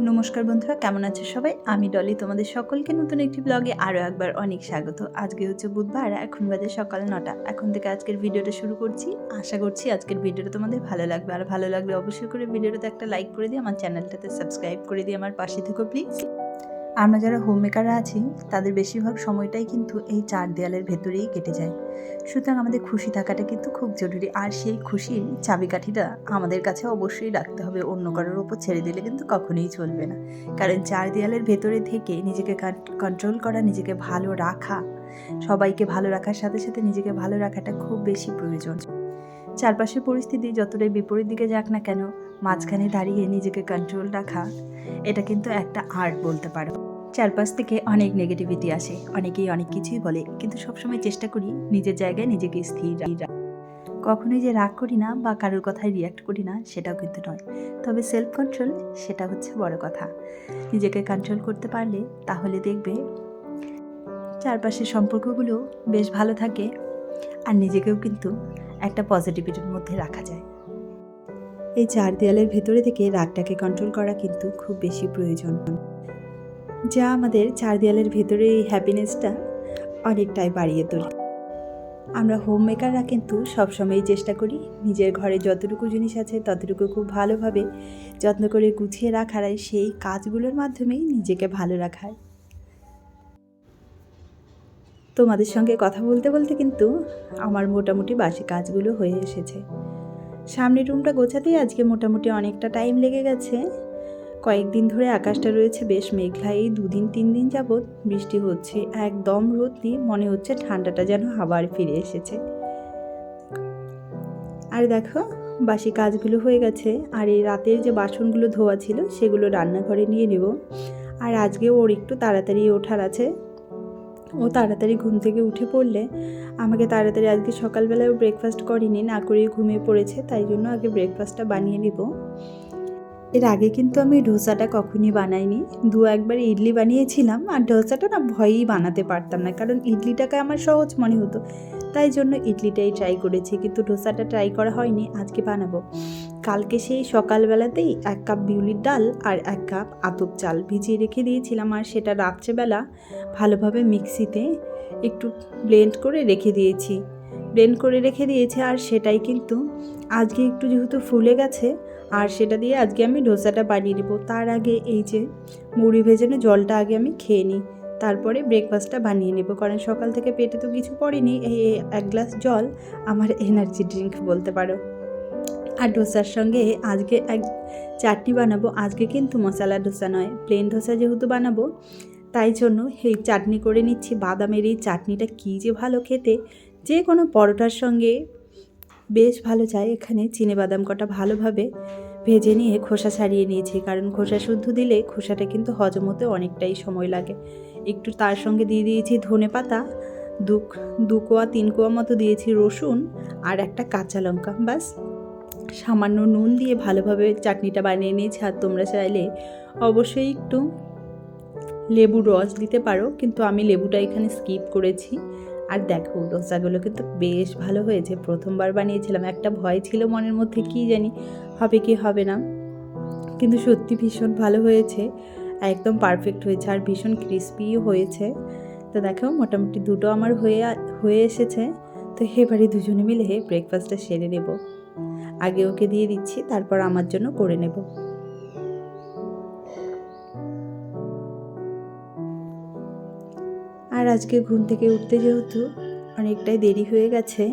নমস্কার বন্ধুরা, কেমন আছে সবাই? আমি ডলি, তোমাদের সকলকে নতুন একটি ব্লগে আরও একবার অনেক স্বাগত। আজকে হচ্ছে বুধবার, এখন বাজে সকাল নটা। এখন থেকে আজকের ভিডিওটা শুরু করছি। আশা করছি আজকের ভিডিওটা তোমাদের ভালো লাগবে। আর ভালো লাগলে অবশ্যই করে ভিডিওটাতে একটা লাইক করে দিয়ে আমার চ্যানেলটাতে সাবস্ক্রাইব করে দিয়ে আমার পাশে থেকো প্লিজ আমরা যারা হোম মেকাররা আছি, তাদের বেশিরভাগ সময়টাই কিন্তু এই চার দেয়ালের ভেতরেই কেটে যায়। সুতরাং আমাদের খুশি থাকাটা কিন্তু খুব জরুরি। আর সেই খুশির চাবিকাঠিটা আমাদের কাছে অবশ্যই রাখতে হবে। অন্য কারোর ওপর ছেড়ে দিলে কিন্তু কখনোই চলবে না। কারণ চার দেয়ালের ভেতরে থেকে নিজেকে কন্ট্রোল করা, নিজেকে ভালো রাখা, সবাইকে ভালো রাখার সাথে সাথে নিজেকে ভালো রাখাটা খুব বেশি প্রয়োজন। চারপাশের পরিস্থিতি যতটাই বিপরীত দিকে যাক না কেন, মাঝখানে দাঁড়িয়ে নিজেকে কন্ট্রোল রাখা, এটা কিন্তু একটা আর্ট বলতে পারো। চারপাশ থেকে অনেক নেগেটিভিটি আসে। অনেকেই অনেক কিছুই বলে, কিন্তু সবসময় চেষ্টা করি নিজের জায়গায় নিজেকে স্থির কখনোই যে রাগ করি না বা কারোর কথায় রিয়াক্ট করি না, সেটাও কিন্তু নয়। তবে সেলফ কন্ট্রোল সেটা হচ্ছে বড় কথা। নিজেকে কন্ট্রোল করতে পারলে তাহলে দেখবে চারপাশের সম্পর্কগুলো বেশ ভালো থাকে আর নিজেকেও কিন্তু একটা পজিটিভিটির মধ্যে রাখা যায়। এই চার দেয়ালের ভেতরে থেকে রাগটাকে কন্ট্রোল করা কিন্তু খুব বেশি প্রয়োজন। যা আমাদের চার দেয়ালের ভেতরে এই হ্যাপিনেসটা অনেকটাই বাড়িয়ে তোলে। আমরা হোম মেকাররা কিন্তু সবসময়ই চেষ্টা করি নিজের ঘরে যতটুকু জিনিস আছে ততটুকু খুব ভালোভাবে যত্ন করে গুছিয়ে রাখার সেই কাজগুলোর মাধ্যমেই নিজেকে ভালো রাখার। তোমাদের সঙ্গে কথা বলতে বলতে কিন্তু আমার মোটামুটি বাসি কাজগুলো হয়ে এসেছে। সামনের রুমটা গোছাতেই আজকে মোটামুটি অনেকটা টাইম লেগে গেছে। কয়েকদিন ধরে আকাশটা রয়েছে বেশ মেঘলা। এই দুদিন, তিন দিন যাবৎ বৃষ্টি হচ্ছে। একদম রোদ নেই মনে হচ্ছে ঠান্ডাটা যেন আবার ফিরে এসেছে। আর দেখো, বাসি কাজগুলো হয়ে গেছে। আর এই রাতের যে বাসনগুলো ধোয়া ছিল, সেগুলো রান্নাঘরে নিয়ে নেব। আর আজকে ওর একটু তাড়াতাড়ি ওঠার আছে। ও তাড়াতাড়ি ঘুম থেকে উঠে পড়লে আমাকে তাড়াতাড়ি আজকে সকালবেলায় ব্রেকফাস্ট করিনি, না করে ঘুমিয়ে পড়েছে। তাই জন্য আগে ব্রেকফাস্টটা বানিয়ে নেব। এর আগে কিন্তু আমি ডোসাটা কখনই বানাইনি। দু একবার ইডলি বানিয়েছিলাম আর ডোসাটা না ভয়েই বানাতে পারতাম না, কারণ ইডলিটাকে আমার সহজ মনে হতো। তাই জন্য ইডলিটাই ট্রাই করেছি, কিন্তু ডোসাটা ট্রাই করা হয়নি, আজকে বানাবো। কালকে সেই সকালবেলাতেই এক কাপ বিউলির ডাল আর এক কাপ আতপ চাল ভিজিয়ে রেখে দিয়েছিলাম আর সেটা রাত্রেবেলা ভালোভাবে মিক্সিতে একটু ব্লেন্ড করে রেখে দিয়েছি। ব্লেন্ড করে রেখে দিয়েছি আর সেটাই কিন্তু আজকে একটু যেহেতু ফুলে গেছে আর সেটা দিয়ে আজকে আমি ডোসাটা বানিয়ে নেব। তার আগে এই যে মুড়ি ভেজানো জলটা আগে আমি খেয়ে নিই। তারপরে ব্রেকফাস্টটা বানিয়ে নেব। কারণ সকাল থেকে পেটে তো কিছু পড়েনি। এই এক গ্লাস জল, আমার এনার্জি ড্রিঙ্ক বলতে পারো। আর ডোসার সঙ্গে আজকে এক চাটনি বানাবো। আজকে কিন্তু মশলা ডোসা নয় প্লেন ডোসা যেহেতু বানাবো, তাই জন্য এই চাটনি করে নিচ্ছি। বাদামের এই চাটনিটা কী যে ভালো খেতে। যে কোনো পরোটার সঙ্গে বেশ ভালো যায় এখানে চিনে বাদাম কটা ভালোভাবে ভেজে নিয়ে খোসা ছাড়িয়ে নিয়েছি। কারণ খোসা শুদ্ধ দিলে খোসাটা কিন্তু হজম হতে অনেকটাই সময় লাগে। একটু তার সঙ্গে দিয়ে দিয়েছি ধনে পাতা, দু দু কোয়া, তিন কোয়া মতো দিয়েছি রসুন আর একটা কাঁচা লঙ্কা। বাস সামান্য নুন দিয়ে ভালোভাবে চাটনিটা বানিয়ে নিয়েছি। আর তোমরা চাইলে অবশ্যই একটু লেবুর রস দিতে পারো। কিন্তু আমি লেবুটা এখানে স্কিপ করেছি। আর দেখো ডোসাগুলো কিন্তু বেশ ভালো হয়েছে। প্রথমবার বানিয়েছিলাম, একটা ভয় ছিল মনের মধ্যে, কি জানি হবে কি হবে না। কিন্তু সত্যি ভীষণ ভালো হয়েছে, একদম পারফেক্ট হয়েছে, আর ভীষণ ক্রিস্পিও হয়েছে। তো দেখো, মোটামুটি দুটো আমার হয়ে হয়ে এসেছে। তো এবারে দুজনে মিলে ব্রেকফাস্টটা সেরে নেব। আগে ওকে দিয়ে দিচ্ছি, তারপর আমার জন্য করে নেব। আর আজকে ঘুম থেকে উঠতে যেহেতু অনেকটাই দেরি হয়ে গেছে,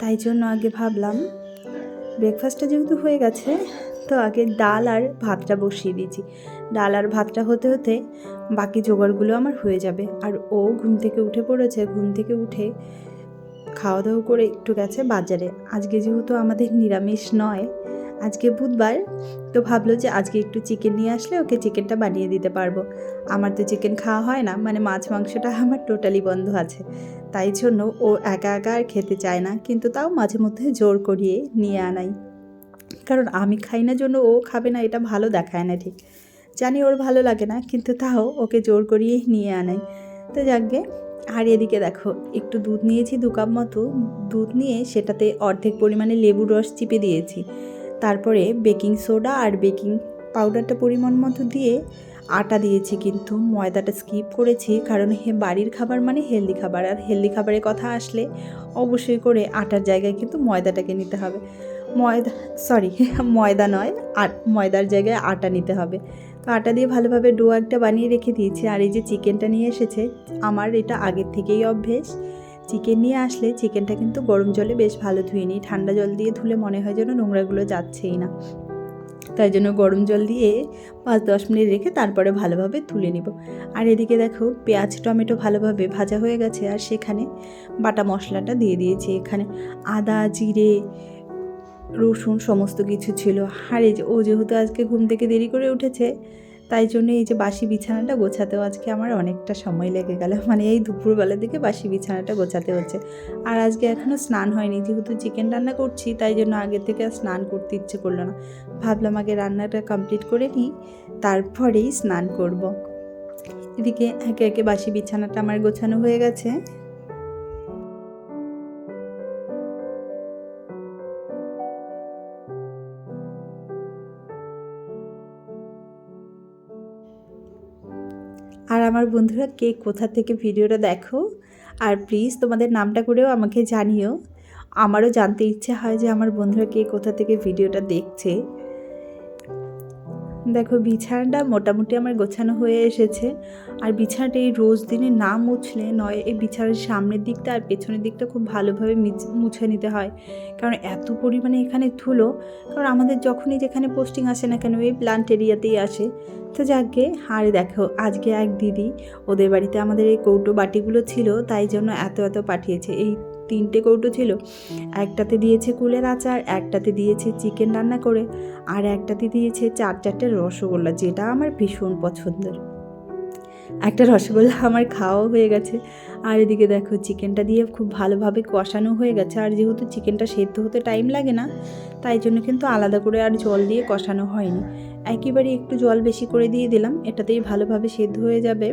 তাই জন্য আগে ভাবলাম ব্রেকফাস্টটা যেহেতু হয়ে গেছে, তো আগে ডাল আর ভাতটা বসিয়ে দিয়েছি। ডাল আর ভাতটা হতে হতে বাকি জোগাড়গুলো আমার হয়ে যাবে। আর ও ঘুম থেকে উঠে পড়েছে, ঘুম থেকে উঠে খাওয়া দাওয়া করে একটু গেছে বাজারে। আজকে যেহেতু আমাদের নিরামিষ নয় আজকে বুধবার, তো ভাবলো যে আজকে একটু চিকেন নিয়ে আসলে ওকে চিকেনটা বানিয়ে দিতে পারব। আমার তো চিকেন খাওয়া হয় না মানে মাছ মাংসটা আমার টোটালি বন্ধ আছে। তাই জন্য ও একা একা আর খেতে চায় না, কিন্তু তাও মাঝে মধ্যে জোর করিয়ে নিয়ে আনাই। কারণ আমি খাই না জন্য ও খাবে না, এটা ভালো দেখায় না ঠিক। জানি ওর ভালো লাগে না, কিন্তু তাও ওকে জোর করিয়েই নিয়ে আনাই। তো যাকগে, আর এদিকে দেখো, একটু দুধ নিয়েছি, দু কাপ মতো দুধ নিয়ে সেটাতে অর্ধেক পরিমাণে লেবুর রস চিপে দিয়েছি। তারপরে বেকিং সোডা আর বেকিং পাউডারটা পরিমাণ মতো দিয়ে আটা দিয়েছি, কিন্তু ময়দাটা স্কিপ করেছি, কারণ হে বাড়ির খাবার মানে হেলদি খাবার, আর হেলদি খাবারের কথা আসলে অবশ্যই করে আটার জায়গায় কিন্তু ময়দাটাকে নিতে হবে। ময়দা সরি ময়দা নয় আর ময়দার জায়গায় আটা নিতে হবে। তো আটা দিয়ে ভালোভাবে ডো একটা বানিয়ে রেখে দিয়েছি, আর এই যে চিকেনটা নিয়ে এসেছে, আমার এটা আগের থেকেই অভ্যেস। চিকেন নিয়ে আসলে চিকেনটা কিন্তু গরম জলে বেশ ভালো ধুয়ে নিই। ঠান্ডা জল দিয়ে ধুলে মনে হয় যেন নোংরাগুলো যাচ্ছেই না। তাই জন্য গরম জল দিয়ে পাঁচ দশ মিনিট রেখে তারপরে ভালোভাবে তুলে নিব। আর এদিকে দেখো পেঁয়াজ, টমেটো ভালোভাবে ভাজা হয়ে গেছে আর সেখানে বাটা মশলাটা দিয়ে দিয়েছি। এখানে আদা, জিরে, রসুন সমস্ত কিছু ছিল। আর ও যেহেতু আজকে ঘুম থেকে দেরি করে উঠেছে তাই জন্য এই যে বাসি বিছানাটা গোছাতেও আজকে আমার অনেকটা সময় লেগে গেল। মানে এই দুপুরবেলার দিকে বাসি বিছানাটা গোছাতে হচ্ছে। আর আজকে এখনও স্নান হয়নি। যেহেতু চিকেন রান্না করছি, তাই জন্য আগে থেকে আর স্নান করতে ইচ্ছে করল না। ভাবলাম আগে রান্নাটা কমপ্লিট করে নিই, তারপরেই স্নান করব। এদিকে একে একে বাসি বিছানাটা আমার গোছানো হয়ে গেছে। আর আমার বন্ধুরা কে কোথা থেকে ভিডিওটা দেখো, আর প্লিজ তোমাদের নামটা করেও আমাকে জানিও। আমারও জানতে ইচ্ছে হয় যে আমার বন্ধুরা কে কোথা থেকে ভিডিওটা দেখছে। দেখো, বিছানাটা মোটামুটি আমার গোছানো হয়ে এসেছে। আর বিছানাটা এই রোজ দিনে না মুছলে নয়, এই বিছানার সামনের দিকটা আর পেছনের দিকটা খুব ভালোভাবে মুছে নিতে হয়। কারণ এত পরিমাণে এখানে ধুলো, কারণ আমাদের যখনই যেখানে পোস্টিং আসে না কেন, এই প্লান্ট এরিয়াতেই আসে। তো যাকে, আর দেখো, আজকে এক দিদি, ওদের বাড়িতে আমাদের এই কৌটো বাটিগুলো ছিল, তাই জন্য এত এত পাঠিয়েছে। এই তিনটে কৌটো ছিল। একটাতে দিয়েছে কুলের আচার, একটাতে দিয়েছে চিকেন রান্না করে, আর একটাতে দিয়েছে চার চারটে রসগোল্লা, যেটা আমার ভীষণ পছন্দের। একটা রসগোল্লা আমার খাওয়াও হয়ে গেছে। আর এদিকে দেখো, চিকেনটা দিয়ে খুব ভালোভাবে কষানো হয়ে গেছে। আর যেহেতু চিকেনটা সেদ্ধ হতে টাইম লাগে না, তাই জন্য কিন্তু আলাদা করে আর জল দিয়ে কষানো হয়নি। একেবারে একটু জল বেশি করে দিয়ে দিলাম, এটাতেই ভালোভাবে সেদ্ধ হয়ে যাবে।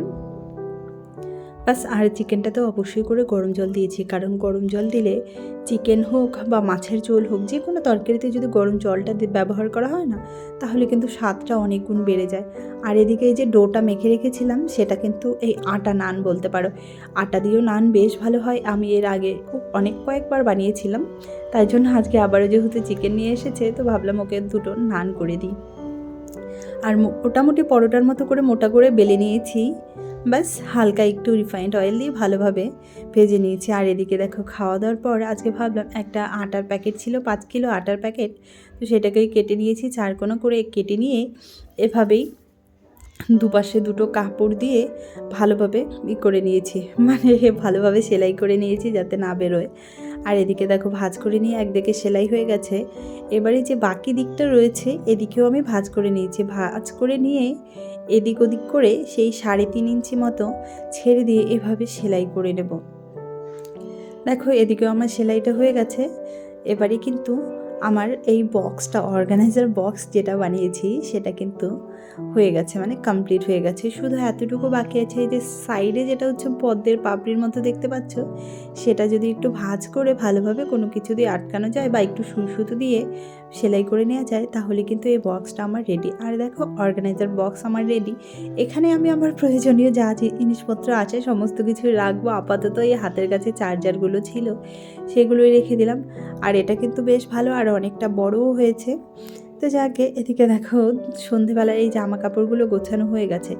বাস, আর চিকেনটাতে অবশ্যই করে গরম জল দিয়েছি। কারণ গরম জল দিলে চিকেন হোক বা মাছের ঝোল হোক, যে কোনো তরকারিতে যদি গরম জলটা ব্যবহার করা হয় না, তাহলে কিন্তু স্বাদটা অনেক গুণ বেড়ে যায়। আর এদিকে এই যে ডোটা মেখে রেখেছিলাম, সেটা কিন্তু এই আটা নান বলতে পারো। আটা দিয়েও নান বেশ ভালো হয়। আমি এর আগে খুব অনেক কয়েকবার বানিয়েছিলাম। তাই জন্য আজকে আবারও যেহেতু চিকেন নিয়ে এসেছে, তো ভাবলাম ওকে দুটো নান করে দিই। আর মোটামুটি পরোটার মতো করে মোটা করে বেলে নিয়েছি। ব্যাস হালকা একটু রিফাইন্ড অয়েল দিয়ে ভালোভাবে ভেজে নিয়েছি। আর এদিকে দেখো খাওয়া দাওয়ার পর আজকে ভাবলাম একটা আটার প্যাকেট ছিল, পাঁচ কিলো আটার প্যাকেট তো সেটাকেই কেটে নিয়েছি, চার কোনো করে কেটে নিয়ে এভাবেই দুপাশে দুটো কাপড় দিয়ে ভালোভাবে ই করে নিয়েছি। মানে ভালোভাবে সেলাই করে নিয়েছি যাতে না বেরোয়। আর এদিকে দেখো ভাজ করে নিয়ে একদিকে সেলাই হয়ে গেছে। এবারে যে বাকি দিকটা রয়েছে, এদিকেও আমি ভাজ করে নিয়েছি। ভাজ করে নিয়ে এদিক ওদিক করে সেই সাড়ে তিন ইঞ্চি মতো ছেড়ে দিয়ে এভাবে সেলাই করে নেব। দেখো এদিকেও আমার সেলাইটা হয়ে গেছে। এবারে কিন্তু আমার এই বক্সটা অর্গানাইজার বক্স যেটা বানিয়েছি, সেটা কিন্তু হয়ে গেছে মানে কমপ্লিট হয়ে গেছে। শুধু এতটুকু বাকি আছে এই যে সাইডে যেটা হচ্ছে পদ্মের পাপড়ির মতো দেখতে পাচ্ছ, সেটা যদি একটু ভাজ করে ভালোভাবে কোনো কিছু দিয়ে আটকানো যায় বা একটু সুসুতো দিয়ে সেলাই করে নেওয়া যায়, তাহলে কিন্তু এই বক্সটা আমার রেডি আর দেখো অর্গানাইজার বক্স আমার রেডি এখানে আমি আমার প্রয়োজনীয় যা জিনিসপত্র আছে, সমস্ত কিছু রাখব। আপাতত এই হাতের কাছে চার্জারগুলো ছিল, সেগুলোই রেখে দিলাম। আর এটা কিন্তু বেশ ভালো, আর অনেকটা বড়ও হয়েছে। তো যাকে, এদিকে দেখো, সন্ধেবেলায় এই জামা কাপড়গুলো গোছানো হয়ে গেছে।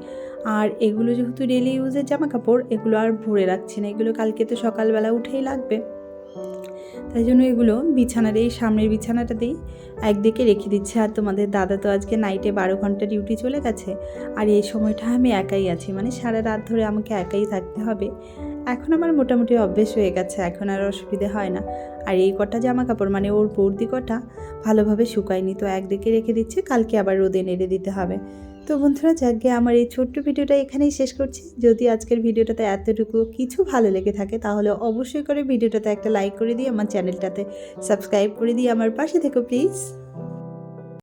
আর এগুলো যেহেতু ডেলি ইউজের জামা কাপড় এগুলো আর ভরে রাখছি না। এগুলো কালকে তো সকালবেলা উঠেই লাগবে। তাই জন্য এগুলো বিছানার এই সামনের বিছানাটাতেই একদিকে রেখে দিচ্ছে। আর তোমাদের দাদা তো আজকে নাইটে বারো ঘণ্টা ডিউটি চলে গেছে। আর এই সময়টা আমি একাই আছি। মানে সারা রাত ধরে আমাকে একাই থাকতে হবে। এখন আমার মোটামুটি অভ্যেস হয়ে গেছে। এখন আর অসুবিধে হয় না। আর এই কটা জামা কাপড় মানে ওর বর্দি কটা, ভালোভাবে শুকায়নি। তো একদিকে রেখে দিচ্ছে, কালকে আবার রোদে নেড়ে দিতে হবে। তো বন্ধুরা, যাকে আমার এই ছোট্ট ভিডিওটা এখানেই শেষ করছি। যদি আজকের ভিডিওটাতে এতটুকু কিছু ভালো লেগে থাকে, তাহলে অবশ্যই করে ভিডিওটাতে একটা লাইক করে দিই আমার চ্যানেলটাতে সাবস্ক্রাইব করে দিই আমার পাশে থেকো প্লিজ